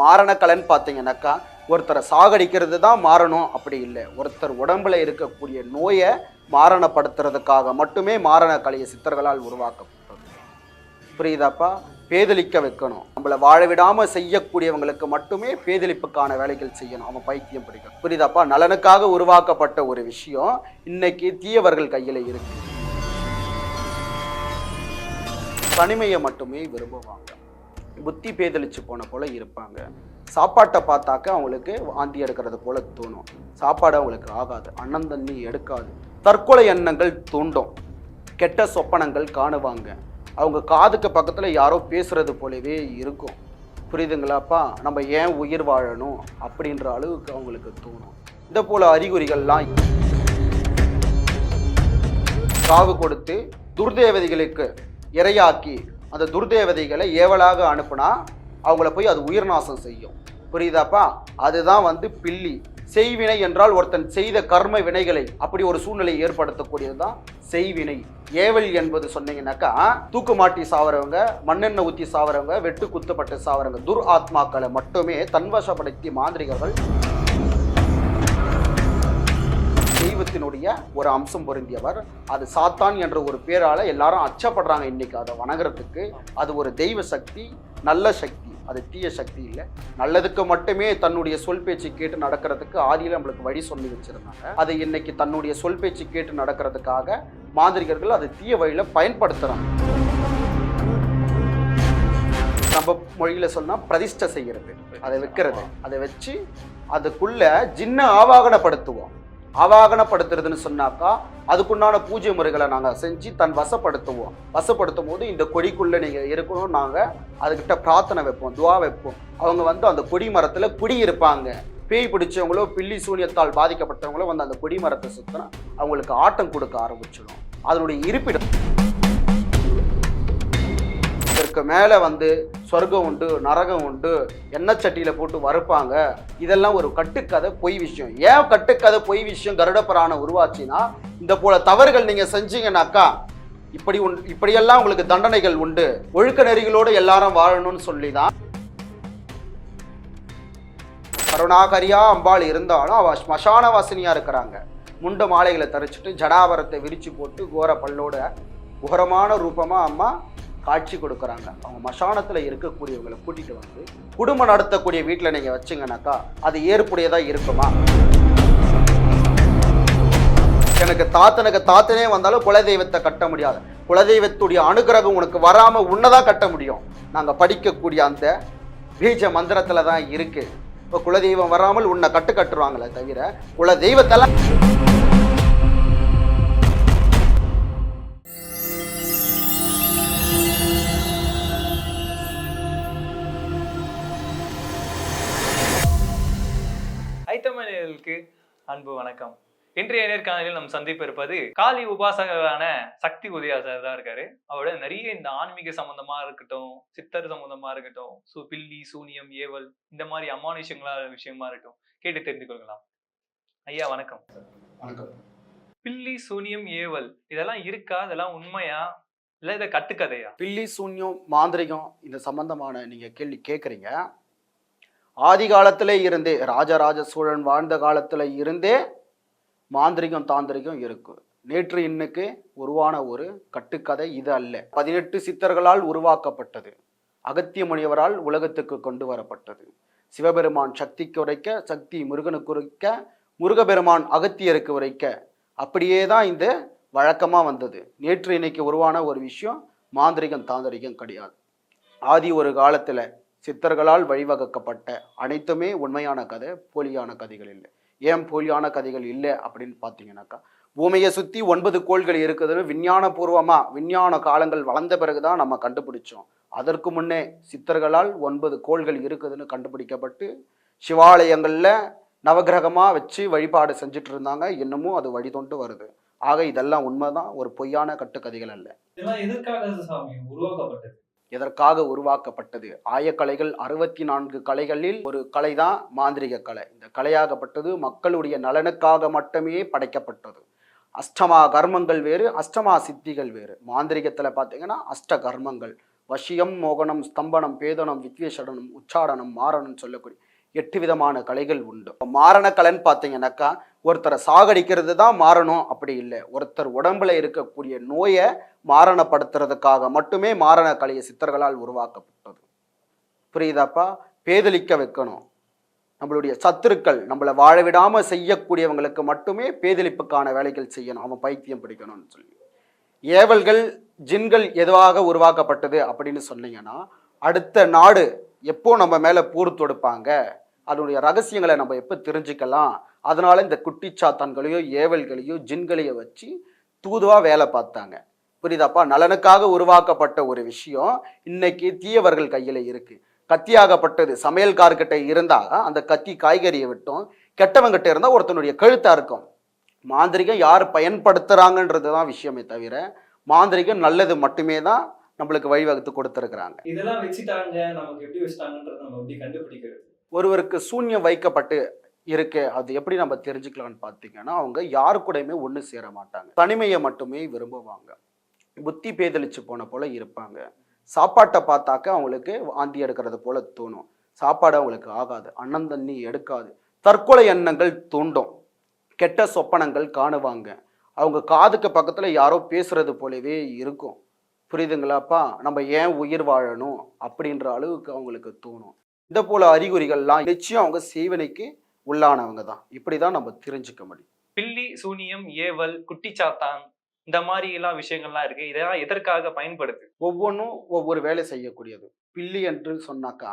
மாரணக்கலைன்னு பார்த்தீங்கன்னாக்கா ஒருத்தரை சாகடிக்கிறது தான் மாறணும். அப்படி இல்லை. ஒருத்தர் உடம்புல இருக்கக்கூடிய நோயை மாரணப்படுத்துறதுக்காக மட்டுமே மாரண கலையை சித்தர்களால் உருவாக்கப்பட்டது. புரியுதாப்பா? பேதலிக்க வைக்கணும். நம்மளை வாழ விடாமல் செய்யக்கூடியவங்களுக்கு மட்டுமே பேதலிப்புக்கான வேலைகள் செய்யணும். அவன் பைத்தியம் பிடிக்கணும் புரியுதாப்பா? நலனுக்காக உருவாக்கப்பட்ட ஒரு விஷயம் இன்னைக்கு தீயவர்கள் கையில் இருக்கு. தனிமையை மட்டுமே விரும்புவாங்க. புத்தி பேதலிச்சு போன போல இருப்பாங்க. சாப்பாட்டை பார்த்தாக்க அவங்களுக்கு வாந்தி எடுக்கிறது போல தோணும். சாப்பாடு அவங்களுக்கு ஆகாது. அண்ணன் தண்ணி எடுக்காது. தற்கொலை எண்ணங்கள் தூண்டும். கெட்ட சொப்பனங்கள் காணுவாங்க. அவங்க காதுக்கு பக்கத்தில் யாரோ பேசுறது போலவே இருக்கும். புரியுதுங்களாப்பா? நம்ம ஏன் உயிர் வாழணும் அப்படின்ற அளவுக்கு அவங்களுக்கு தோணும். இந்த போல அறிகுறிகள்லாம் காவு கொடுத்து துர்தேவதைகளுக்கு இரையாக்கி அந்த துர்தேவதைகளை ஏவலாக அனுப்புனா அவங்கள போய் அது உயிர் நாசம் செய்யும். புரியுதாப்பா? அதுதான் வந்து பில்லி. செய்வினை என்றால் ஒருத்தன் செய்த கர்ம வினைகளை அப்படி ஒரு சூழ்நிலை ஏற்படுத்தக்கூடியது தான் செய்வினை. ஏவல் என்பது சொன்னீங்கன்னாக்கா தூக்கு மாட்டி சாவறவங்க மண்ணெண்ணெய் ஊற்றி சாவறவங்க வெட்டு குத்துப்பட்டு சாவறவங்க துர் ஆத்மாக்களை மட்டுமே தன்வசப்படுத்தி மாந்திரிகர்கள் தெய்வத்தினுடைய ஒரு அம்சம் பொருந்தியவர். அது சாத்தான் என்ற ஒரு பேரால எல்லாரும் அச்சப்படுறாங்க இன்னைக்கு அதை வணங்குறதுக்கு. அது ஒரு தெய்வ சக்தி நல்ல சக்தி. அது தீய சக்தி இல்லை. நல்லதுக்கு மட்டுமே தன்னுடைய சொல் பேச்சு கேட்டு நடக்கிறதுக்கு ஆதியில் நம்மளுக்கு வழி சொல்லி வச்சிருந்தாங்க. அது இன்னைக்கு தன்னுடைய சொல் பேச்சு கேட்டு நடக்கிறதுக்காக மாந்திரிகர்கள் அது தீய வழியில பயன்படுத்துறாங்க. நம்ம மொழியில சொன்னா பிரதிஷ்டை செய்யறது. அதை வைக்கிறது. அதை வச்சு அதுக்குள்ள ஜின்ன ஆவாகனப்படுத்துவோம். ஆவாகனப்படுத்துறதுன்னு சொன்னாக்கா அதுக்குண்டான பூஜை முறைகளை நாங்கள் செஞ்சு தன் வசப்படுத்துவோம். வசப்படுத்தும் போது இந்த கொடிக்குள்ளே நீங்கள் இருக்கணும் நாங்கள் அதுக்கிட்ட பிரார்த்தனை வைப்போம் துவா வைப்போம். அவங்க வந்து அந்த கொடி மரத்தில் குடி இருப்பாங்க பேய் பிடிச்சவங்களோ பில்லி சூனியத்தால் பாதிக்கப்பட்டவங்களோ வந்து அந்த கொடி மரத்தை சுற்றினா அவங்களுக்கு ஆட்டம் கொடுக்க ஆரம்பிச்சிடும். அதனுடைய இருப்பிடம் இதற்கு மேலே வந்து சொர்க்கம் உண்டு நரகம் உண்டு எண்ணெய் சட்டியில் போட்டு வறுப்பாங்க. இதெல்லாம் ஒரு கட்டுக்கதை பொய் விஷயம். ஏன் கட்டுக்கதை பொய் விஷயம் கருடப்பரான உருவாச்சுன்னா இந்த போல தவறுகள் நீங்கள் செஞ்சீங்கன்னாக்கா இப்படி உண் இப்படியெல்லாம் உங்களுக்கு தண்டனைகள் உண்டு. ஒழுக்க நெறிகளோடு எல்லாரும் வாழணும்னு சொல்லி தான் கருணாகரியா அம்பாள் இருந்தாலும் அவள் ஸ்மசான வாசினியாக இருக்கிறாங்க. முண்ட மாலைகளை தரிச்சிட்டு ஜடாவரத்தை விரித்து போட்டு கோர பல்லோட உகரமான ரூபமாக அம்மா காட்சி கொடுக்குறாங்க. அவங்க மசானத்தில் இருக்கக்கூடியவங்களை கூட்டிகிட்டு வந்து குடும்பம் நடத்தக்கூடிய வீட்டில் நீங்கள் வச்சீங்கன்னாக்கா அது ஏற்புடையதாக இருக்குமா? எனக்கு தாத்தனுக்கு தாத்தனே வந்தாலும் குலதெய்வத்தை கட்ட முடியாது. குலதெய்வத்துடைய அனுகிரகம் உனக்கு வராமல் உன்னதான் கட்ட முடியும். நாங்கள் படிக்கக்கூடிய அந்த பீஜ மந்திரத்தில் தான் இருக்குது இப்போ குலதெய்வம் வராமல் உன்னை கட்டு கட்டுருவாங்களே தவிர குலதெய்வத்தெல்லாம் அன்பு வணக்கம். இன்றைய நேர்காணலில் நம் சந்திப்பு இருப்பது காளி உபாசகரான சக்தி உதயா சார் தான் இருக்காரு. அவரோட நிறைய இந்த ஆன்மீக சம்பந்தமா இருக்கட்டும் சித்தர் சம்பந்தமா இருக்கட்டும் சு பில்லி சூனியம் ஏவல் இந்த மாதிரி அமானுஷங்களா விஷயமா இருக்கட்டும் கேட்டு தெரிந்து கொள்ளலாம். ஐயா வணக்கம். வணக்கம். பில்லி சூனியம் ஏவல் இதெல்லாம் இருக்கா? இதெல்லாம் உண்மையா? இல்ல இதை கட்டுக்கதையா? பில்லி சூன்யம் மாந்திரிகம் இந்த சம்பந்தமான நீங்க கேள்வி கேட்குறீங்க ஆதி காலத்திலே இருந்தே ராஜராஜ சோழன் வாழ்ந்த காலத்தில் இருந்தே மாந்திரிகம் தாந்திரிகம் இருக்கும். நேற்று இன்னைக்கு உருவான ஒரு கட்டுக்கதை இது அல்ல. பதினெட்டு சித்தர்களால் உருவாக்கப்பட்டது. அகத்திய முனிவரால் உலகத்துக்கு கொண்டு வரப்பட்டது. சிவபெருமான் சக்திக்கு உரைக்க சக்தி முருகனுக்கு உரைக்க முருகபெருமான் அகத்தியருக்கு உரைக்க. அப்படியே தான் இந்த வழக்கமாக வந்தது. நேற்று இன்னைக்கு உருவான ஒரு விஷயம் மாந்திரிகம் தாந்திரிகம் கிடையாது. ஆதி ஒரு காலத்தில் சித்தர்களால் வழிவகுக்கப்பட்ட அனைத்துமே உண்மையான கதை போலியான கதைகள் இல்லை. ஏன் போலியான கதைகள் இல்லை அப்படின்னு பார்த்தீங்கன்னாக்கா பூமியை சுற்றி ஒன்பது கோள்கள் இருக்குதுன்னு விஞ்ஞானபூர்வமாக விஞ்ஞான காலங்கள் வளர்ந்த பிறகுதான் நம்ம கண்டுபிடிச்சோம். அதற்கு முன்னே சித்தர்களால் ஒன்பது கோள்கள் இருக்குதுன்னு கண்டுபிடிக்கப்பட்டு சிவாலயங்களில் நவகிரகமாக வச்சு வழிபாடு செஞ்சுட்டு இருந்தாங்க. இன்னமும் அது வழிதொண்டு வருது. ஆக இதெல்லாம் உண்மைதான் ஒரு பொய்யான கட்டுக்கதைகள் அல்ல. இதெல்லாம் எதற்காக சாமி உருவாக்கப்பட்டது? எதற்காக உருவாக்கப்பட்டது? ஆயக்கலைகள் அறுபத்தி நான்கு கலைகளில் ஒரு கலை தான் மாந்திரிக கலை. இந்த கலையாகப்பட்டது மக்களுடைய நலனுக்காக மட்டுமே படைக்கப்பட்டது. அஷ்டமா கர்மங்கள் வேறு அஷ்டமா சித்திகள் வேறு. மாந்திரிகத்தில் பார்த்தீங்கன்னா அஷ்ட கர்மங்கள். வசியம் மோகனம் ஸ்தம்பனம் பேதனம் வித்வேஷடனம் உச்சாடனம் மாரணம் சொல்லக்கூடிய எட்டு விதமான கலைகள் உண்டு. மாரண கலைன்னு பார்த்தீங்கன்னாக்கா ஒருத்தரை சாகடிக்கிறது தான் மாறணும் அப்படி இல்லை. ஒருத்தர் உடம்புல இருக்கக்கூடிய நோயை மாரணப்படுத்துறதுக்காக மட்டுமே மாரண கலையை சித்தர்களால் உருவாக்கப்பட்டது. புரியுதாப்பா? பேதலிக்க வைக்கணும். நம்மளுடைய சத்துருக்கள் நம்மளை வாழ விடாமல் செய்யக்கூடியவங்களுக்கு மட்டுமே பேதலிப்புக்கான வேலைகள் செய்யணும். அவன் பைத்தியம் பிடிக்கணும்னு சொல்லி. ஏவல்கள் ஜின்கள் எதுவாக உருவாக்கப்பட்டது அப்படின்னு சொன்னீங்கன்னா அடுத்த நாடு எப்போ நம்ம மேலே போர் தொடுப்பாங்க? அதனுடைய ரகசியங்களை நம்ம எப்போ தெரிஞ்சுக்கலாம்? அதனால இந்த குட்டிச்சாத்தான்களையோ ஏவல்களையோ ஜின்களையோ வச்சு தூதுவாக வேலை பார்த்தாங்க. புரியுதாப்பா? நலனுக்காக உருவாக்கப்பட்ட ஒரு விஷயம் இன்னைக்கு தீயவர்கள் கையில் இருக்குது கத்தியாகப்பட்டது. சமையல்கார்கிட்ட இருந்தால் அந்த கத்தி காய்கறியை விட்டும். கெட்டவங்கிட்ட இருந்தால் ஒருத்தனுடைய கழுத்தாக இருக்கும். மாந்திரிகம் யார் பயன்படுத்துகிறாங்கன்றது தான் விஷயமே தவிர மாந்திரிகம் நல்லது மட்டுமே தான் நம்மளுக்கு வழிவகுத்து கொடுத்துருக்குறாங்க. இதெல்லாம் வச்சுட்டாங்க. நமக்கு எப்படி வச்சுட்டாங்கன்றது நம்ம எப்படி கண்டுபிடிக்கிறது? ஒருவருக்கு சூன்யம் வைக்கப்பட்டு இருக்கு அது எப்படி நம்ம தெரிஞ்சுக்கலாம்னு பார்த்தீங்கன்னா அவங்க யாரு கூடயுமே ஒன்று சேர மாட்டாங்க. தனிமையை மட்டுமே விரும்புவாங்க. புத்தி பேதளிச்சு போன போல இருப்பாங்க. சாப்பாட்டை பார்த்தாக்க அவங்களுக்கு வாந்தி எடுக்கிறது போல தோணும். சாப்பாடு அவங்களுக்கு ஆகாது. அண்ணன் தண்ணி எடுக்காது. தற்கொலை எண்ணங்கள் தூண்டும். கெட்ட சொப்பனங்கள் காணுவாங்க. அவங்க காதுக்கு பக்கத்தில் யாரோ பேசுறது போலவே இருக்கும். புரியுதுங்களாப்பா? நம்ம ஏன் உயிர் வாழணும் அப்படின்ற அளவுக்கு அவங்களுக்கு தோணும். இந்த போல அறிகுறிகள்லாம் நிச்சயம் அவங்க சேவனைக்கு உள்ளானவங்க தான். இப்படிதான் நம்ம தெரிஞ்சுக்க முடியும். பில்லி சூனியம் ஏவல் குட்டிச்சாத்தான் இந்த மாதிரி எல்லாம் விஷயங்கள்லாம் இருக்கு. இதெல்லாம் எதற்காக பயன்படுது? ஒவ்வொன்றும் ஒவ்வொரு வேலை செய்யக்கூடியது. பில்லி என்று சொன்னாக்கா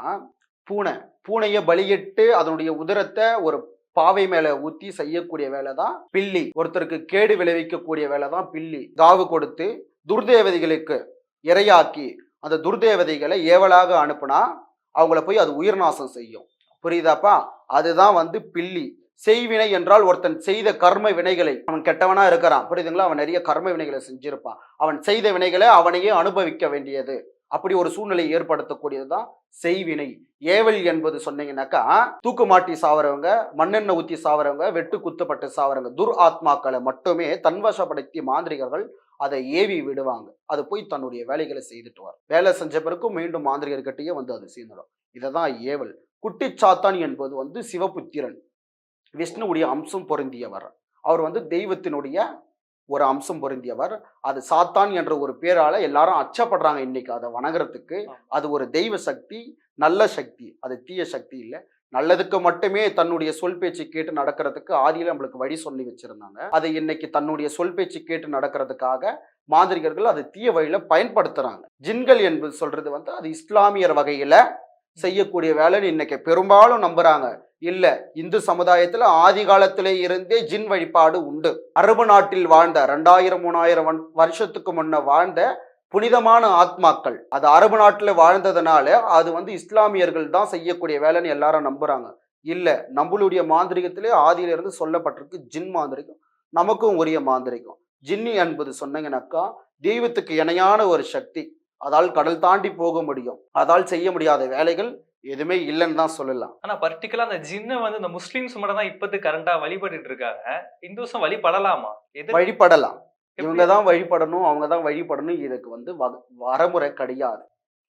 பூனை. பூனையை பலியிட்டு அதனுடைய உதிரத்தை ஒரு பாவை மேல ஊத்தி செய்யக்கூடிய வேலை தான் பில்லி. ஒருத்தருக்கு கேடு விளைவிக்கக்கூடிய வேலை தான் பில்லி. காவு கொடுத்து துர்தேவதைகளுக்கு இரையாக்கி அந்த துர்தேவதைகளை ஏவலாக அனுப்புனா அவங்கள போய் அது உயிர் நாசம் செய்யும். புரியுதாப்பா? அதுதான் வந்து பில்லி. செய்வினை என்றால் ஒருத்தன் செய்த கர்ம வினைகளை அவன் கெட்டவனா இருக்கிறான். புரியுதுங்களா? அவன் நிறைய கர்ம வினைகளை செஞ்சிருப்பான். அவன் செய்த வினைகளை அவனையே அனுபவிக்க வேண்டியது. அப்படி ஒரு சூழ்நிலையை ஏற்படுத்தக்கூடியதுதான் செய்வினை. ஏவல் என்பது சொன்னீங்கன்னாக்கா தூக்கு மாட்டி சாவறவங்க மண்ணெண்ணெய் ஊத்தி சாவறவங்க வெட்டு குத்துப்பட்டு சாவறவங்க துர் ஆத்மாக்களை மட்டுமே தன்வசப்படுத்தி மாந்திரிகர்கள் அதை ஏவி விடுவாங்க. அது போய் தன்னுடைய வேலைகளை செய்துட்டு வரும். வேலை செஞ்ச பிறகு மீண்டும் மாந்திரிகர்கிட்டயே வந்து அது சேர்ந்துடும். இதை தான் ஏவல் குட்டிச்சாத்தான் என்பது வந்து சிவபுத்திரன் விஷ்ணுவுடைய அம்சம் பொருந்தியவர். அவர் வந்து தெய்வத்தினுடைய ஒரு அம்சம் பொருந்தியவர். அது சாத்தான் என்ற ஒரு பேரால எல்லாரும் அச்சப்படுறாங்க இன்னைக்கு. அதை வணங்குறதுக்கு அது ஒரு தெய்வ சக்தி நல்ல சக்தி. அது தீய சக்தி இல்லை. நல்லதுக்கு மட்டுமே தன்னுடைய சொல் பேச்சு கேட்டு நடக்கிறதுக்கு ஆதியில் நம்மளுக்கு வழி சொல்லி வச்சிருந்தாங்க. அது இன்னைக்கு தன்னுடைய சொல் பேச்சு கேட்டு நடக்கிறதுக்காக மாந்திரிகர்கள் அது தீய வழியில பயன்படுத்துறாங்க. ஜின்கள் என்பது சொல்றது வந்து அது இஸ்லாமியர் வகையில செய்யக்கூடிய வேலைன்னு இன்னைக்கு பெரும்பாலும் நம்புறாங்க. இல்ல இந்து சமுதாயத்துல ஆதி காலத்திலே இருந்தே ஜின் வழிபாடு உண்டு. அரபு நாட்டில் வாழ்ந்த ரெண்டாயிரம் மூணாயிரம் வருஷத்துக்கு முன்ன வாழ்ந்த புனிதமான ஆத்மாக்கள். அது அரபு நாட்டுல வாழ்ந்ததுனால அது வந்து இஸ்லாமியர்கள் தான் செய்யக்கூடிய வேலைன்னு எல்லாரும் நம்புறாங்க. இல்ல நம்மளுடைய மாந்திரிகத்திலே ஆதியில இருந்து சொல்லப்பட்டிருக்கு ஜின் மாந்திரிகம். நமக்கும் உரிய மாந்திரிகம். ஜின்னி என்பது சொன்னீங்கன்னாக்கா தெய்வத்துக்கு இணையான ஒரு சக்தி. அதால் கடல் தாண்டி போக முடியும். அதால் செய்ய முடியாத வேலைகள் எதுவுமே இல்லைன்னு தான் சொல்லலாம். ஆனா பர்டிகுலா அந்த ஜின்னை வந்து இந்த முஸ்லிம்ஸ் மட்டும் தான் இப்போதைக்கு கரண்டா வழிபட்டுட்டு இருக்காங்க. இந்துஸும் வழிபடலாமா? வழிபடலாம்? இவங்க தான் வழிபடணும் அவங்க தான் வழிபடணும். இதுக்கு வந்து வ- வரமுறை கிடையாது.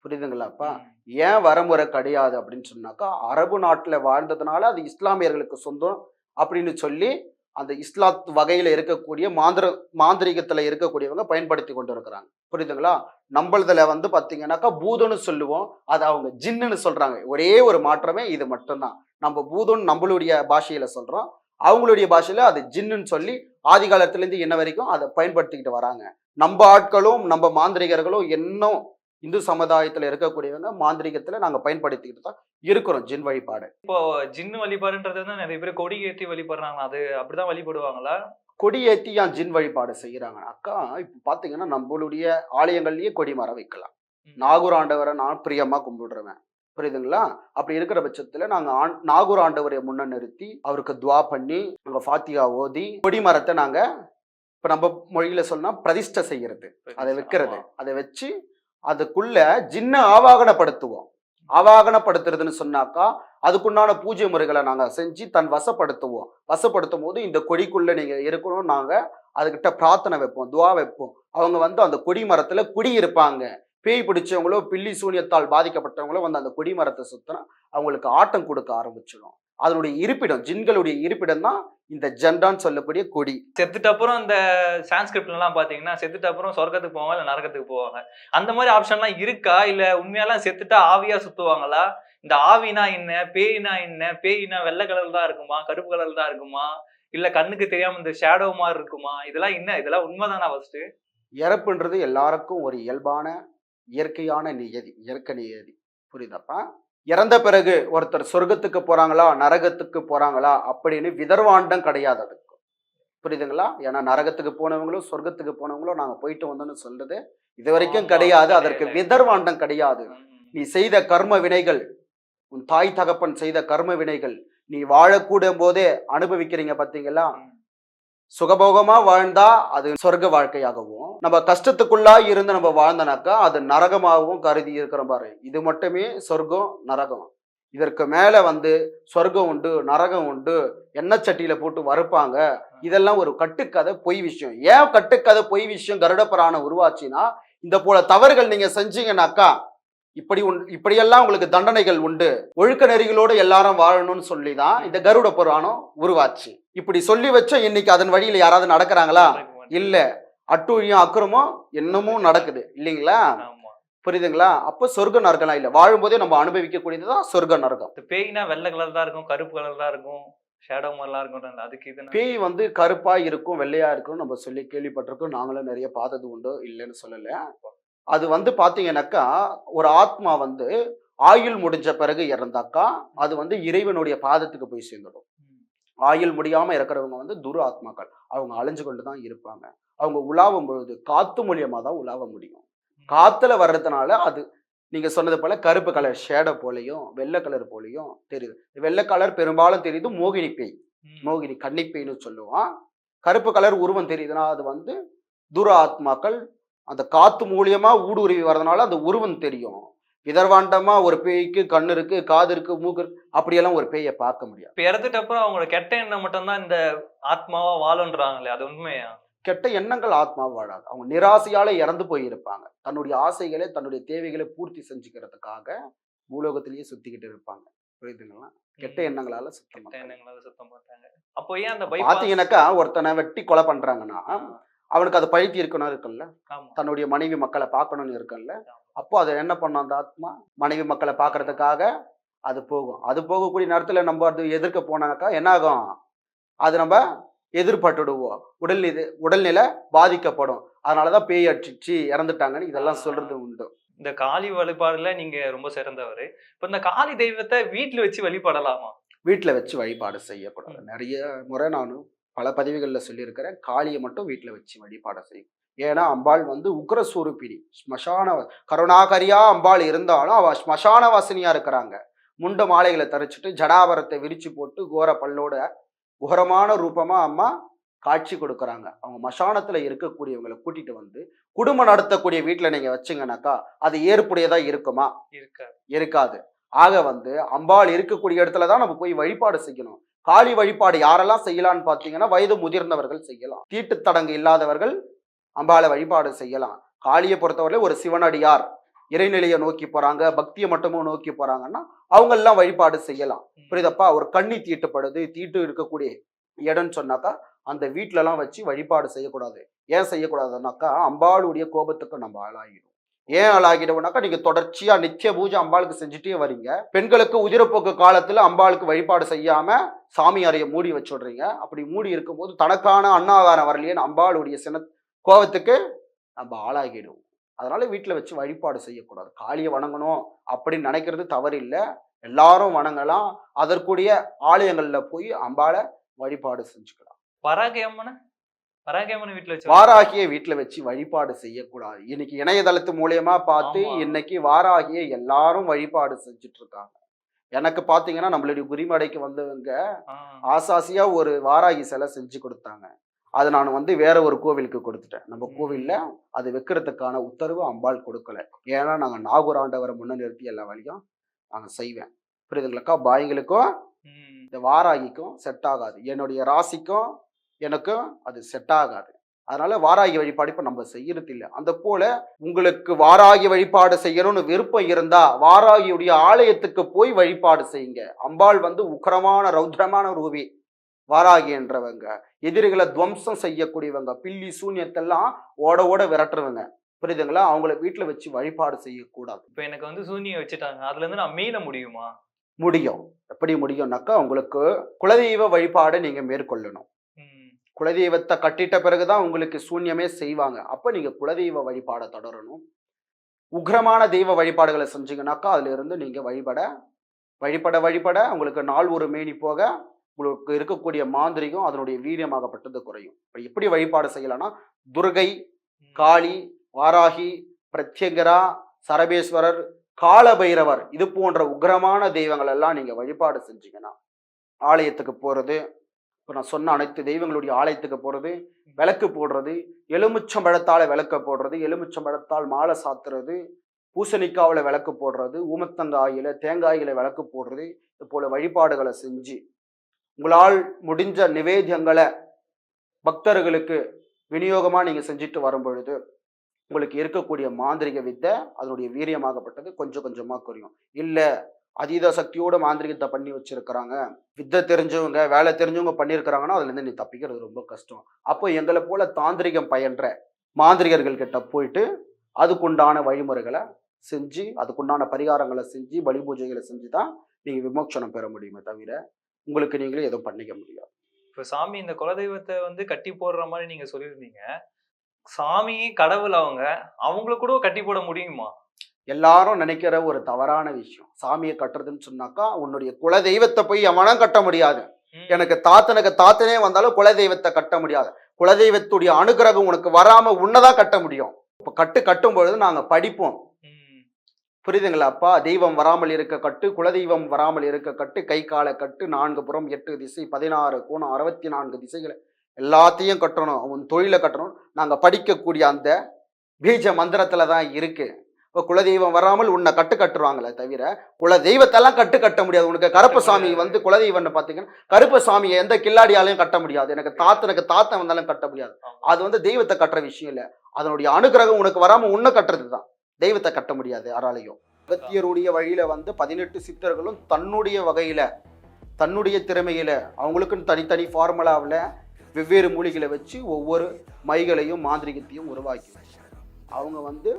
புரியுதுங்களாப்பா. ஏன் வரமுறை கிடையாது அப்படின்னு சொன்னாக்கா அரபு நாட்டுல வாழ்ந்ததுனால அது இஸ்லாமியர்களுக்கு சொந்தம் அப்படின்னு சொல்லி அந்த இஸ்லாத் வகையில இருக்கக்கூடிய மாந்திர மாந்திரிகத்துல இருக்கக்கூடியவங்க பயன்படுத்தி கொண்டு இருக்கிறாங்க. புரியுதுங்களா? நம்மளதுல வந்து பாத்தீங்கன்னாக்கா பூதம்னு சொல்லுவோம். அது அவங்க ஜின்னுன்னு சொல்றாங்க. ஒரே ஒரு மாற்றமே இது மட்டும்தான். நம்ம பூதம் நம்மளுடைய பாஷையில சொல்றோம். அவங்களுடைய பாஷையில அது ஜின்னுன்னு சொல்லி ஆதி காலத்துல இருந்து இன்ன வரைக்கும் அதை பயன்படுத்திக்கிட்டு வராங்க. நம்ம ஆட்களும் நம்ம மாந்திரிகர்களும் இன்னும் இந்து சமுதாயத்துல இருக்கக்கூடியவங்க மாந்திரிகத்துல நாங்க பயன்படுத்திக்கிட்டு தான் இருக்கிறோம் ஜின் வழிபாடு. இப்போ ஜின்னு வழிபாடுன்றது வந்து நிறைய பேர் கொடி ஏத்தி வழிபடுறாங்க அது அப்படிதான் வழிபடுவாங்களா? கொடியேத்தி ஏன் ஜின் வழிபாடு செய்யறாங்க அக்கா இப்ப பாத்தீங்கன்னா நம்மளுடைய ஆலயங்கள்லயே கொடி மரம் வைக்கலாம். நாகூர் ஆண்டவரை நான் பிரியமா கும்பிடுறேன் புரியுதுங்களா? அப்படி இருக்கிற பட்சத்துல நாங்க ஆண்- நாகூர் ஆண்டவரை முன்ன நிறுத்தி அவருக்கு துவா பண்ணி அங்க ஃபாத்தியா ஓதி கொடி மரத்தை நாங்க இப்ப நம்ம மொழியில சொன்னா பிரதிஷ்டை செய்யறது. அதை வைக்கிறது. அதை வச்சு அதுக்குள்ள ஜின்ன ஆவாகனப்படுத்துவோம். ஆவாகனப்படுத்துறதுன்னு சொன்னாக்கா அதுக்குண்டான பூஜை முறைகளை நாங்க செஞ்சு தன் வசப்படுத்துவோம். வசப்படுத்தும் போது இந்த கொடிக்குள்ள நீங்க இருக்கணும் நாங்க அதுகிட்ட பிரார்த்தனை வைப்போம் துவா வைப்போம். அவங்க வந்து அந்த கொடி மரத்துல குடி இருப்பாங்க பேய் பிடிச்சவங்களோ பில்லி சூனியத்தால் பாதிக்கப்பட்டவங்களோ வந்து அந்த கொடி மரத்தை சுத்தினா அவங்களுக்கு ஆட்டம் கொடுக்க ஆரம்பிச்சிடும். அதனுடைய இருப்பிடம் ஜின்களுடைய இருப்பிடம் தான் இந்த ஜெண்டான்னு சொல்லக்கூடிய கொடி. செத்துட்ட அப்புறம் இந்த சான்ஸ்கிரிப்ட்ல எல்லாம் பாத்தீங்கன்னா செத்துட்ட அப்புறம் சொர்க்கத்துக்கு போவாங்க இல்ல நரகத்துக்கு போவாங்க. அந்த மாதிரி ஆப்ஷன்லாம் இருக்கா? இல்ல உண்மையெல்லாம் செத்துட்டா ஆவியா சுத்துவாங்களா? இந்த ஆவினா என்ன? பேய்னா என்ன? பேய்னா வெள்ளை கலர் தான் இருக்குமா? கருப்பு கலர் தான் இருக்குமா? இல்ல கண்ணுக்கு தெரியாம இந்த ஷேடோ மாதிரி இருக்குமா? இதெல்லாம் என்ன? இதெல்லாம் உண்மைதானா ஃபர்ஸ்ட் இறப்புன்றது எல்லாருக்கும் ஒரு இயல்பான இயற்கையான நியதி இயற்கை நியதி. புரியுதாப்பா? இறந்த பிறகு ஒருத்தர் சொர்க்கத்துக்கு போறாங்களா நரகத்துக்கு போறாங்களா அப்படின்னு விதர்வாண்டம் கிடையாது அதுக்கு. புரியுதுங்களா? ஏன்னா நரகத்துக்கு போனவங்களும் சொர்க்கத்துக்கு போனவங்களும் நாங்க போயிட்டு வந்தோம்னு சொல்றது இது வரைக்கும் கிடையாது. அதற்கு. விதர்வாண்டம் கிடையாது. நீ செய்த கர்ம வினைகள் உன் தாய் தகப்பன் செய்த கர்ம வினைகள் நீ வாழக்கூடும் போதே அனுபவிக்கிறீங்க பாத்தீங்களா? சுகபோகமா வாழ்ந்தா அது சொர்க்க வாழ்க்கையாகவும் நம்ம கஷ்டத்துக்குள்ளா இருந்து நம்ம வாழ்ந்தனாக்கா அது நரகமாகவும் கருதி இருக்கிறோம் பாரு. இது மட்டுமே சொர்க்கம் நரகம். இதற்கு மேல வந்து சொர்க்கம் உண்டு நரகம் உண்டு எண்ணெய் சட்டியில போட்டு வறுப்பாங்க. இதெல்லாம் ஒரு கட்டுக்கதை பொய் விஷயம். ஏன் கட்டுக்கதை பொய் விஷயம் கருட புராணம் உருவாச்சுன்னா இந்த போல தவறுகள் நீங்க செஞ்சீங்கன்னாக்கா இப்படி உண்டு இப்படியெல்லாம் உங்களுக்கு தண்டனைகள் உண்டு. ஒழுக்க நெறிகளோடு எல்லாரும் வாழணும்னு சொல்லி தான் இந்த கருட புராணம் உருவாச்சு. இப்படி சொல்லி வச்ச இன்னைக்கு அதன் வழியில யாராவது நடக்கிறாங்களா? இல்ல. அட்டூழியம் அக்கிரமம் இன்னமும் நடக்குது. இல்லைங்களா? புரியுதுங்களா? அப்போ சொர்க்க நரகம்லாம் இல்ல. வாழும்போதே நம்ம அனுபவிக்கக்கூடியதுதான் சொர்க்க நரகம் பேய்னா வெள்ளை கலர் தான் இருக்கும் கருப்பு கலர் தான் இருக்கும் ஷேடோ மாதிரிலாம் இருக்கும் அதுக்கு இது? பேய் வந்து கருப்பா இருக்கும் வெள்ளையா இருக்கும் நம்ம சொல்லி கேள்விப்பட்டிருக்கோம். நாங்களும் நிறைய பார்த்தது உண்டு. இல்லைன்னு சொல்லல. அது வந்து பாத்தீங்கன்னாக்கா ஒரு ஆத்மா வந்து ஆயுள் முடிஞ்ச பிறகு இறந்தாக்கா அது வந்து இறைவனுடைய பாதத்துக்கு போய் சேர்ந்துடும். ஆயுள் முடியாம இருக்கிறவங்க வந்து துரு ஆத்மாக்கள். அவங்க அலைஞ்சு கொண்டு தான் இருப்பாங்க. அவங்க உலாவும் பொழுது காத்து மூலியமா தான் உலாவ முடியும். காத்துல வர்றதுனால அது நீங்க சொன்னது போல கருப்பு கலர் ஷேடோ போலையும் வெள்ளை கலர் போலையும் தெரியுது. வெள்ளை கலர் பெரும்பாலும் தெரியுது மோகினி பேய். மோகினி கன்னிப்பேய்னு சொல்லுவான். கருப்பு கலர் உருவம் தெரியுதுன்னா அது வந்து துர ஆத்மாக்கள் அந்த காத்து மூலியமா ஊடுருவி வர்றதுனால அந்த உருவம் தெரியும். விதர்வாண்டமா ஒரு பேய்க்கு கண்ணு இருக்கு காது இருக்கு மூக்கு அப்படியெல்லாம் ஒரு பேயை பார்க்க முடியாது. இப்ப இறந்துட்ட அப்புறம் அவங்களோட கெட்ட எண்ணம் மட்டும்தான் இந்த ஆத்மாவா வாழுன்றாங்களே அது உண்மையா? கெட்ட எண்ணங்கள் ஆத்மா வாழாது. அவங்க நிராசையால இறந்து போயிருப்பாங்க. தன்னுடைய ஆசைகளை தன்னுடைய தேவைகளை பூர்த்தி செஞ்சுக்கிறதுக்காக பூலோகத்திலேயே சுத்திக்கிட்டு இருப்பாங்க. புரியுதுங்களா கெட்ட எண்ணங்களால சுத்தம். எண்ணங்களால சுத்தம் பண்றாங்க. அப்போ ஏன் அந்த பாத்தீங்கன்னாக்கா ஒருத்தனை வெட்டி கொலை பண்றாங்கன்னா அவனுக்கு அது பழித்து இருக்கணும் இருக்குல்ல தன்னுடைய மனைவி மக்களை பார்க்கணும்னு இருக்குல்ல அப்போ அதை என்ன பண்ணும் அந்த ஆத்மா? மனைவி மக்களை பார்க்கறதுக்காக அது போகும். அது போகக்கூடிய நேரத்துல நம்ம அது எதிர்க்க போனாக்கா என்ன ஆகும் அது நம்ம எதிர்பட்டுடுவோம். உடல் இது உடல்நிலை பாதிக்கப்படும். அதனாலதான் பேய் அடிச்சு இறந்துட்டாங்கன்னு இதெல்லாம் சொல்றது உண்டு. இந்த காளி வழிபாடுல நீங்க ரொம்ப சிறந்தவர். இப்ப இந்த காளி தெய்வத்தை வீட்டுல வச்சு வழிபடலாமா? வீட்டில் வச்சு வழிபாடு செய்யக்கூடாது. நிறைய முறை நானும் பல பதிவுகளில் சொல்லியிருக்கிறேன். காளியை மட்டும் வீட்டில் வச்சு வழிபாடு செய்யும். ஏன்னா அம்பாள் வந்து உக்ரஸ்வரூபிணி ஸ்மசான கருணாகரியா அம்பாள் இருந்தாலும் அவ ஸ்மசான வாசினியா இருக்கிறாங்க. முண்ட மாலைகளை தரிச்சிட்டு ஜடாபரத்தை விரிச்சு போட்டு கோர பல்லோட உகரமான ரூபமா அம்மா காட்சி கொடுக்குறாங்க. அவங்க மசானத்துல இருக்கக்கூடியவங்களை கூட்டிட்டு வந்து குடும்பம் நடத்தக்கூடிய வீட்டில் நீங்க வச்சீங்கன்னாக்கா அது ஏற்புடையதா இருக்குமா? இருக்காது. இருக்காது. ஆக வந்து அம்பாள் இருக்கக்கூடிய இடத்துல தான் நம்ம போய் வழிபாடு செய்யணும். காளி வழிபாடு யாரெல்லாம் செய்யலாம்னு பார்த்தீங்கன்னா வயது முதிர்ந்தவர்கள் செய்யலாம். தீட்டு தடங்கு இல்லாதவர்கள் அம்பாளை வழிபாடு செய்யலாம். காளியை பொறுத்தவரை ஒரு சிவனடியார் இறைநிலையை நோக்கி போறாங்க பக்தியை மட்டுமும் நோக்கி போறாங்கன்னா அவங்க எல்லாம் வழிபாடு செய்யலாம். புரியுதப்பா? ஒரு கண்ணி தீட்டுப்படுது தீட்டு இருக்கக்கூடிய இடம்னு சொன்னாக்கா அந்த வீட்ல எல்லாம் வச்சு வழிபாடு செய்யக்கூடாது. ஏன் செய்யக்கூடாதுன்னாக்கா அம்பாளுடைய கோபத்துக்கு நம்ம ஆளாகிடும் ஏன் ஆளாகிடவுனாக்கா நீங்க தொடர்ச்சியா நித்திய பூஜை அம்பாளுக்கு செஞ்சுட்டே வரீங்க. பெண்களுக்கு உதிரப்போக்கு காலத்துல அம்பாளுக்கு வழிபாடு செய்யாம சாமி அறைய மூடி வச்சுடுறீங்க. அப்படி மூடி இருக்கும்போது தனக்கான அன்னாதாரம் வரலையேன்னு அம்பாளுடைய சின கோபத்துக்கு நம்ம ஆளாகிடுவோம். அதனால வீட்டில் வச்சு வழிபாடு செய்யக்கூடாது. காளியை வணங்கணும் அப்படின்னு நினைக்கிறது தவறு இல்லை எல்லாரும் வணங்கலாம். அதற்குரிய ஆலயங்கள்ல போய் அம்பாளை வழிபாடு செஞ்சுக்கலாம். பராகயம்மன வாராகியை வீட்டுல வச்சு வழிபாடு செய்யக்கூடாது. இன்னைக்கு இணையதளத்து மூலியமா பார்த்து. இன்னைக்கு வாராகியை எல்லாரும் வழிபாடு செஞ்சுட்டு இருக்காங்க எனக்கு பாத்தீங்கன்னா நம்மளுடைய குரிமடைக்கு வந்தவங்க ஆசாசியா ஒரு வாராகி சிலை செஞ்சு கொடுத்தாங்க. அது நான் வந்து வேற ஒரு கோவிலுக்கு கொடுத்துட்டேன். நம்ம. கோவில்ல அது வைக்கிறதுக்கான உத்தரவு அம்பாள் கொடுக்கல. ஏன்னா நாங்க நாகூராண்டவரை முன்ன நிறுத்தி எல்லா வழியும் நாங்க செய்வேன். புரியுதுங்களாக்கா பாய்களுக்கும் ம், இந்த வாராகிக்கும் செட் ஆகாது. என்னுடைய ராசிக்கும் எனக்கும் அது செட் ஆகாது. அதனால வாராகி வழிபாடு இப்ப நம்ம செய்யறது இல்லை. அந்த போல உங்களுக்கு வாராகி வழிபாடு செய்யணும்னு விருப்பம் இருந்தா வாராகியுடைய ஆலயத்துக்கு போய் வழிபாடு செய்யுங்க. அம்பாள் வந்து உக்கரமான ரௌத்ரமான ரூபி. வாராகி என்றவங்க எதிரிகளை துவம்சம் செய்யக்கூடியவங்க பில்லி சூன்யத்தெல்லாம் ஓட ஓட விரட்டுறவங்க. புரியுதுங்களா? அவங்கள வீட்டுல வச்சு வழிபாடு செய்யக்கூடாது. இப்ப எனக்கு வந்து சூனியம் வச்சுட்டாங்க. அதுல இருந்து நான் மீள முடியுமா? முடியும். எப்படி முடியும்னாக்கா உங்களுக்கு குலதெய்வ வழிபாடை நீங்க மேற்கொள்ளணும். குலதெய்வத்தை கட்டிட்ட பிறகுதான் உங்களுக்கு சூன்யமே செய்வாங்க. அப்ப நீங்க குலதெய்வ வழிபாடை தொடரணும். உக்ரமான தெய்வ வழிபாடுகளை செஞ்சீங்கன்னாக்கா அதுல இருந்து நீங்க வழிபட வழிபட வழிபட உங்களுக்கு நாள் ஒரு மேனி போக உங்களுக்கு இருக்கக்கூடிய மாந்திரிகம் அதனுடைய வீரியமாகப்பட்டது குறையும். இப்ப எப்படி வழிபாடு செய்யலாம்னா துர்கை. காளி வாராகி பிரத்யங்கரா சரபேஸ்வரர் காலபைரவர் இது போன்ற உக்ரமான தெய்வங்கள் எல்லாம் நீங்க வழிபாடு செஞ்சீங்கன்னா ஆலயத்துக்கு போறது இப்போ நான் சொன்ன அனைத்து தெய்வங்களுடைய ஆலயத்துக்கு போறது விளக்கு போடுறது எலுமிச்சம்பழத்தால விளக்க போடுறது எலுமிச்சம்பழத்தால் மாலை சாத்துறது பூசணிக்காவில் விளக்கு போடுறது ஊமத்தங்காயில தேங்காயில விளக்கு போடுறது இது போல வழிபாடுகளை செஞ்சு உங்களால் முடிஞ்ச நிவேத்தியங்களை பக்தர்களுக்கு விநியோகமா நீங்க செஞ்சுட்டு வரும் பொழுது உங்களுக்கு இருக்கக்கூடிய மாந்திரிக வித்தை அதனுடைய வீரியமாகப்பட்டது கொஞ்சம் கொஞ்சமா குறையும். இல்ல அதீத சக்தியோட மாந்திரிகத்தை பண்ணி வச்சிருக்கிறாங்க. வித்தை தெரிஞ்சவங்க வேலை தெரிஞ்சவங்க பண்ணியிருக்கிறாங்கன்னா அதுல இருந்து நீ தப்பிக்கிறது ரொம்ப கஷ்டம். அப்போ எங்களை போல தாந்திரிகம் பயின்ற மாந்திரிகர்கள் கிட்ட போயிட்டு அதுக்குண்டான வழிமுறைகளை செஞ்சு அதுக்குண்டான பரிகாரங்களை செஞ்சு பலி பூஜைகளை செஞ்சு தான் நீங்க விமோச்சனம் பெற முடியுமே தவிர உங்களுக்கு நீங்களே எதுவும் பண்ணிக்க முடியாது. இப்போ சாமி இந்த குலதெய்வத்தை வந்து கட்டி போடுற மாதிரி நீங்க சொல்லியிருந்தீங்க. சாமி கடவுள் அவங்க அவங்களுக்கு கூட கட்டி போட முடியுமா? எல்லாரும் நினைக்கிற ஒரு தவறான விஷயம். சாமியை கட்டுறதுன்னு சொன்னாக்கா உன்னுடைய குல தெய்வத்தை போய் எவனும் கட்ட முடியாது. எனக்கு தாத்தனுக்கு தாத்தனே வந்தாலும் குல தெய்வத்தை கட்ட முடியாது. குலதெய்வத்துடைய அனுகிரகம் உனக்கு வராம உன்னதான் கட்ட முடியும். இப்ப கட்டு கட்டும் பொழுது நாங்க படிப்போம். ம், புரியுதுங்களா அப்பா? தெய்வம் வராமல் இருக்க கட்டு குலதெய்வம் வராமல் இருக்க கட்டு கை கால கட்டு நான்கு புறம் எட்டு திசை பதினாறு கோணம் அறுபத்தி நான்கு திசைகளை எல்லாத்தையும் கட்டணும். உன் தொழிலை கட்டணும். நாங்க படிக்கக்கூடிய அந்த பீஜ மந்திரத்துல தான் இருக்கு. இப்போ குலதெய்வம் வராமல் உன்னை கட்டு கட்டுருவாங்களே தவிர குல தெய்வத்தெல்லாம் கட்டு கட்ட முடியாது. உனக்கு கருப்பசாமி வந்து குலதெய்வம்னு பார்த்தீங்கன்னா கருப்பசாமியை எந்த கில்லாடியாலையும் கட்ட முடியாது. எனக்கு தாத்தனுக்கு தாத்தன் வந்தாலும் கட்ட முடியாது. அது வந்து தெய்வத்தை கட்டுற விஷயம் இல்லை. அதனுடைய அனுகிரகம் உனக்கு வராம உன்னை கட்டுறது தான் தெய்வத்தை கட்ட முடியாது யாராலையும். அகத்தியருடைய வழியில வந்து பதினெட்டு சித்தர்களும் தன்னுடைய வகையில தன்னுடைய திறமையில அவங்களுக்குன்னு தனித்தனி ஃபார்முலாவில் வெவ்வேறு மூலிகளை வச்சு ஒவ்வொரு மைகளையும் மாந்திரிகத்தையும் உருவாக்கி. அவங்க வந்து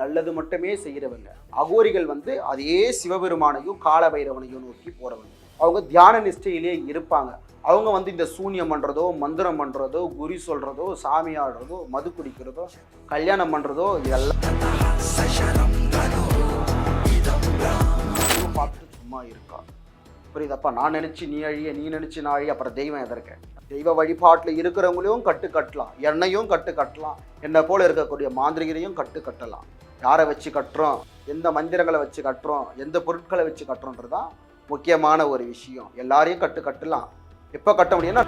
நல்லது மட்டுமே செய்கிறவங்க. அகோரிகள் வந்து அதே சிவபெருமானையும் காலபைரவனையும் நோக்கி போகிறவங்க அவங்க தியான நிஷ்டையிலே இருப்பாங்க. அவங்க வந்து இந்த சூன்யம் பண்ணுறதோ மந்திரம் பண்ணுறதோ குறி சொல்கிறதோ சாமி ஆடுறதோ மது குடிக்கிறதோ கல்யாணம் பண்ணுறதோ இதெல்லாம் பார்த்துட்டு சும்மா இருக்கா? புரியுதப்பா. நான் நினச்சி நீ அழிய நீ நினச்சி நான் அழிய. அப்புறம் தெய்வம் எதற்கு? தெய்வ வழிபாட்டில் இருக்கிறவங்களையும் கட்டு கட்டலாம். என்னையும் கட்டு கட்டலாம். என்னை போல் இருக்கக்கூடிய மாந்திரிகரையும் கட்டு கட்டலாம். யாரை வச்சு கட்டுறோம்? எந்த மந்திரங்களை வச்சு கட்டுறோம்? எந்த பொருட்களை வச்சு கட்டுறோன்றதுதான் முக்கியமான ஒரு விஷயம். எல்லாரையும் கட்டு கட்டலாம். எப்போ கட்ட முடியும்னா